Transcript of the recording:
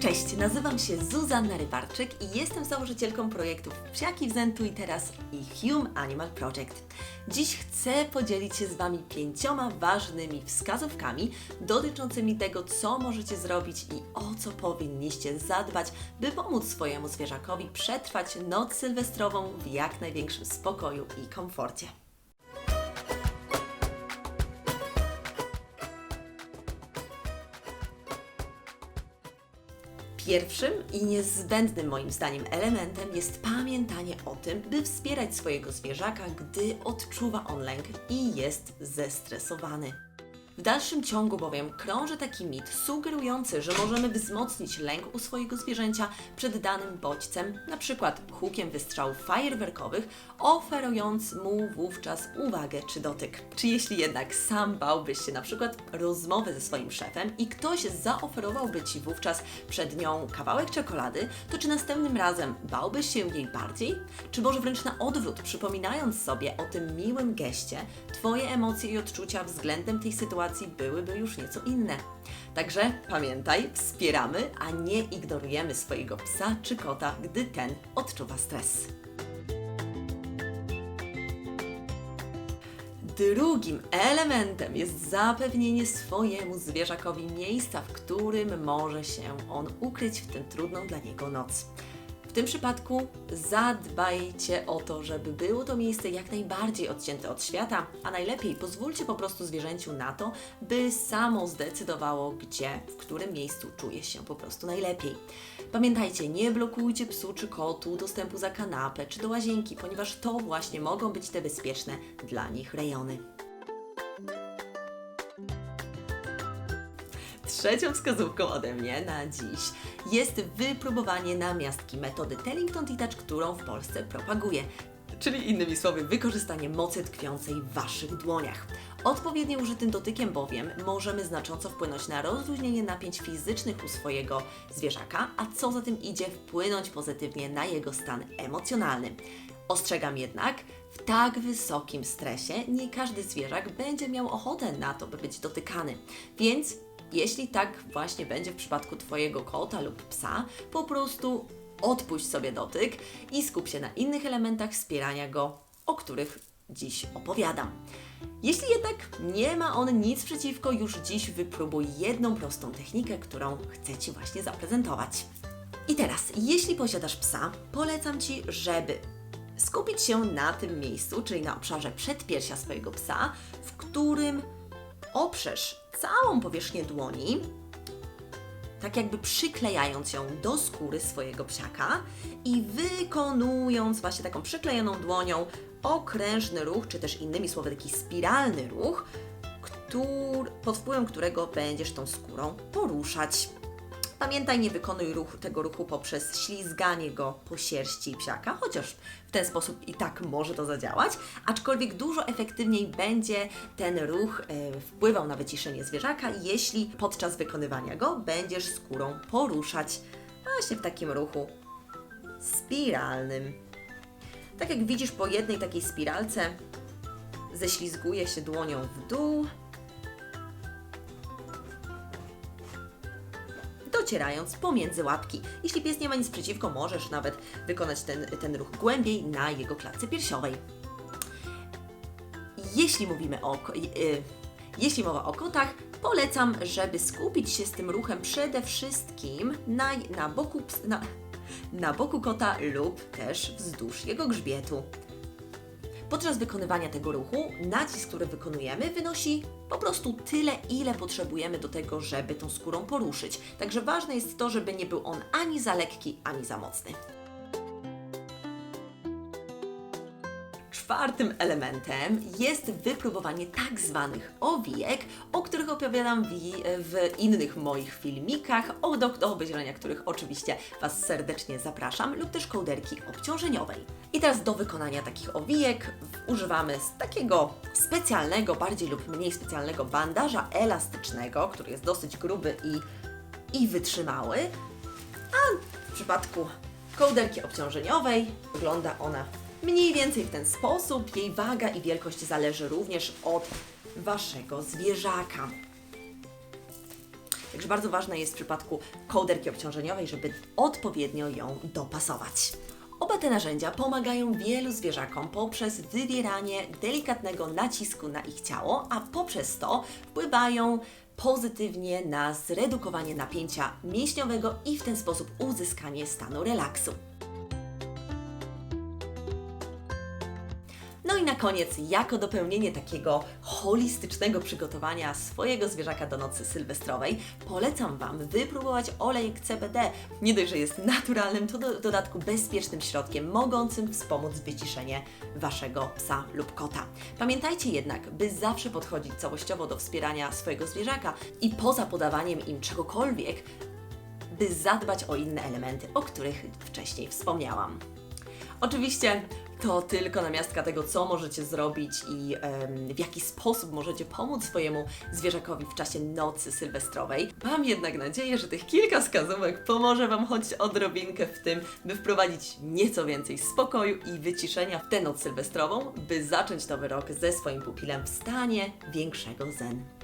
Cześć, nazywam się Zuzanna Rybarczyk i jestem założycielką projektów Psiaki w Zentu i teraz i Hume Animal Project. Dziś chcę podzielić się z Wami pięcioma ważnymi wskazówkami dotyczącymi tego, co możecie zrobić i o co powinniście zadbać, by pomóc swojemu zwierzakowi przetrwać noc sylwestrową w jak największym spokoju i komforcie. Pierwszym i niezbędnym moim zdaniem elementem jest pamiętanie o tym, by wspierać swojego zwierzaka, gdy odczuwa on lęk i jest zestresowany. W dalszym ciągu bowiem krąży taki mit sugerujący, że możemy wzmocnić lęk u swojego zwierzęcia przed danym bodźcem, przykład hukiem wystrzałów fajerwerkowych, oferując mu wówczas uwagę czy dotyk. Czy jeśli jednak sam bałbyś się przykład rozmowy ze swoim szefem i ktoś zaoferowałby Ci wówczas przed nią kawałek czekolady, to czy następnym razem bałbyś się jej bardziej? Czy może wręcz na odwrót, przypominając sobie o tym miłym geście, Twoje emocje i odczucia względem tej sytuacji byłyby już nieco inne. Także pamiętaj, wspieramy, a nie ignorujemy swojego psa czy kota, gdy ten odczuwa stres. Drugim elementem jest zapewnienie swojemu zwierzakowi miejsca, w którym może się on ukryć w tę trudną dla niego noc. Tym przypadku zadbajcie o to, żeby było to miejsce jak najbardziej odcięte od świata, a najlepiej pozwólcie po prostu zwierzęciu na to, by samo zdecydowało, gdzie, w którym miejscu czuje się po prostu najlepiej. Pamiętajcie, nie blokujcie psu czy kotu dostępu za kanapę czy do łazienki, ponieważ to właśnie mogą być te bezpieczne dla nich rejony. Trzecią wskazówką ode mnie na dziś jest wypróbowanie namiastki metody Tellington T-Touch, którą w Polsce propaguję. Czyli innymi słowy, wykorzystanie mocy tkwiącej w Waszych dłoniach. Odpowiednio użytym dotykiem bowiem możemy znacząco wpłynąć na rozluźnienie napięć fizycznych u swojego zwierzaka, a co za tym idzie, wpłynąć pozytywnie na jego stan emocjonalny. Ostrzegam jednak, w tak wysokim stresie nie każdy zwierzak będzie miał ochotę na to, by być dotykany. Więc jeśli tak właśnie będzie w przypadku Twojego kota lub psa, po prostu odpuść sobie dotyk i skup się na innych elementach wspierania go, o których dziś opowiadam. Jeśli jednak nie ma on nic przeciwko, już dziś wypróbuj jedną prostą technikę, którą chcę Ci właśnie zaprezentować. I teraz, jeśli posiadasz psa, polecam Ci, żeby skupić się na tym miejscu, czyli na obszarze przedpiersia swojego psa, w którym oprzesz całą powierzchnię dłoni, tak jakby przyklejając ją do skóry swojego psiaka i wykonując właśnie taką przyklejoną dłonią okrężny ruch, czy też innymi słowy taki spiralny ruch, który, pod wpływem którego będziesz tą skórą poruszać. Pamiętaj, nie wykonuj ruch, tego ruchu poprzez ślizganie go po sierści psiaka, chociaż w ten sposób i tak może to zadziałać, aczkolwiek dużo efektywniej będzie ten ruch e, wpływał na wyciszenie zwierzaka, jeśli podczas wykonywania go będziesz skórą poruszać właśnie w takim ruchu spiralnym. Tak jak widzisz, po jednej takiej spiralce ześlizguje się dłonią w dół, docierając pomiędzy łapki. Jeśli pies nie ma nic przeciwko, możesz nawet wykonać ten, ten ruch głębiej na jego klatce piersiowej. Jeśli mówimy o, y, jeśli mowa o kotach, polecam, żeby skupić się z tym ruchem przede wszystkim na, na, boku, na, na boku kota lub też wzdłuż jego grzbietu. Podczas wykonywania tego ruchu nacisk, który wykonujemy, wynosi po prostu tyle, ile potrzebujemy do tego, żeby tą skórą poruszyć. Także ważne jest to, żeby nie był on ani za lekki, ani za mocny. Czwartym elementem jest wypróbowanie tak zwanych owijek, o których opowiadam w, innych moich filmikach, o, do, do obejrzenia których oczywiście Was serdecznie zapraszam, lub też kołderki obciążeniowej. I teraz do wykonania takich owijek używamy z takiego specjalnego, bardziej lub mniej specjalnego bandaża elastycznego, który jest dosyć gruby i, i wytrzymały, a w przypadku kołderki obciążeniowej wygląda ona mniej więcej w ten sposób. Jej waga i wielkość zależy również od Waszego zwierzaka. Także bardzo ważne jest w przypadku kołderki obciążeniowej, żeby odpowiednio ją dopasować. Oba te narzędzia pomagają wielu zwierzakom poprzez wywieranie delikatnego nacisku na ich ciało, a poprzez to wpływają pozytywnie na zredukowanie napięcia mięśniowego i w ten sposób uzyskanie stanu relaksu. I na koniec, jako dopełnienie takiego holistycznego przygotowania swojego zwierzaka do nocy sylwestrowej, polecam Wam wypróbować olejek CBD. Nie dość, że jest naturalnym, to do dodatku bezpiecznym środkiem mogącym wspomóc wyciszenie Waszego psa lub kota. Pamiętajcie jednak, by zawsze podchodzić całościowo do wspierania swojego zwierzaka i poza podawaniem im czegokolwiek, by zadbać o inne elementy, o których wcześniej wspomniałam. Oczywiście to tylko namiastka tego, co możecie zrobić i w jaki sposób możecie pomóc swojemu zwierzakowi w czasie nocy sylwestrowej. Mam jednak nadzieję, że tych kilka wskazówek pomoże Wam choć odrobinkę w tym, by wprowadzić nieco więcej spokoju i wyciszenia w tę noc sylwestrową, by zacząć nowy rok ze swoim pupilem w stanie większego zen.